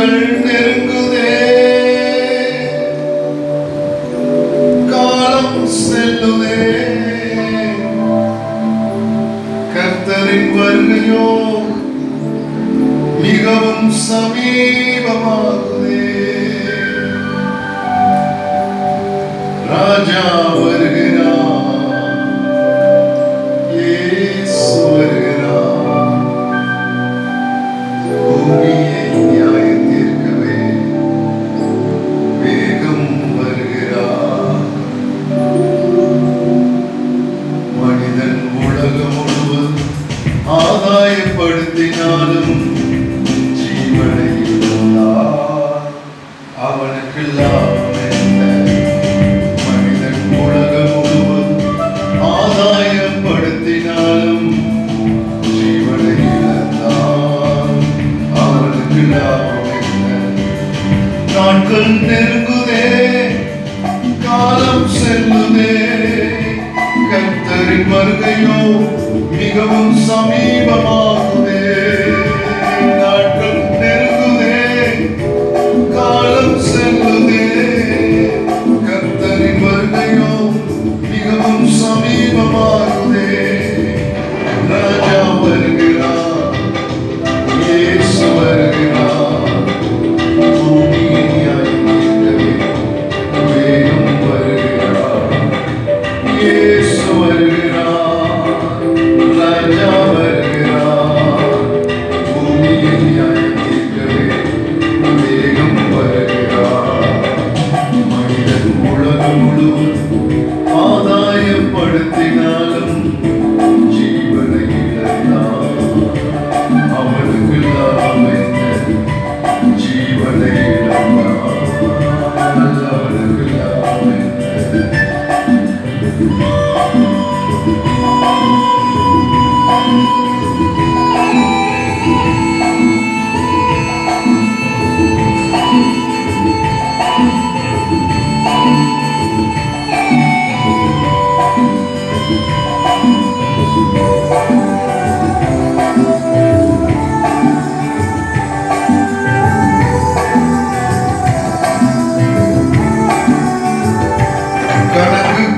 நாட்கள் நெருங்குதே. காலம் செல்லுதே. கர்த்தரின் வருகையோ மிகவும் சமீபமாகுதே. ராஜா உலகம் முழுவதும் ஆதாயப்படுத்தினாலும் ஜீவனை அவனுக்கு லாபம் என்ன? மனிதன் உலகம் முழுவதும் ஆதாயப்படுத்தினாலும் ஜீவனை அவனுக்கு லாபம் என்ன? நாட்கள் நெருங்குதே காலம் செல்லுதே வருகையோ மிகவும் சமீபமாகவே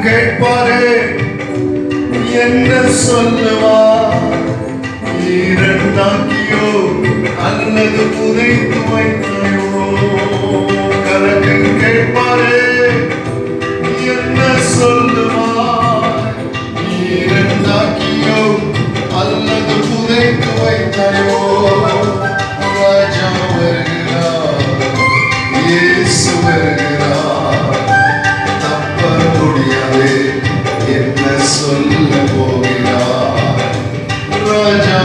கேட்பாரு என்ன சொல்லுவா? ஈரண்டாக்கியோ அல்லது புதைத்து வைத்தாயோ? கலக்கு கேட்பார் Yeah.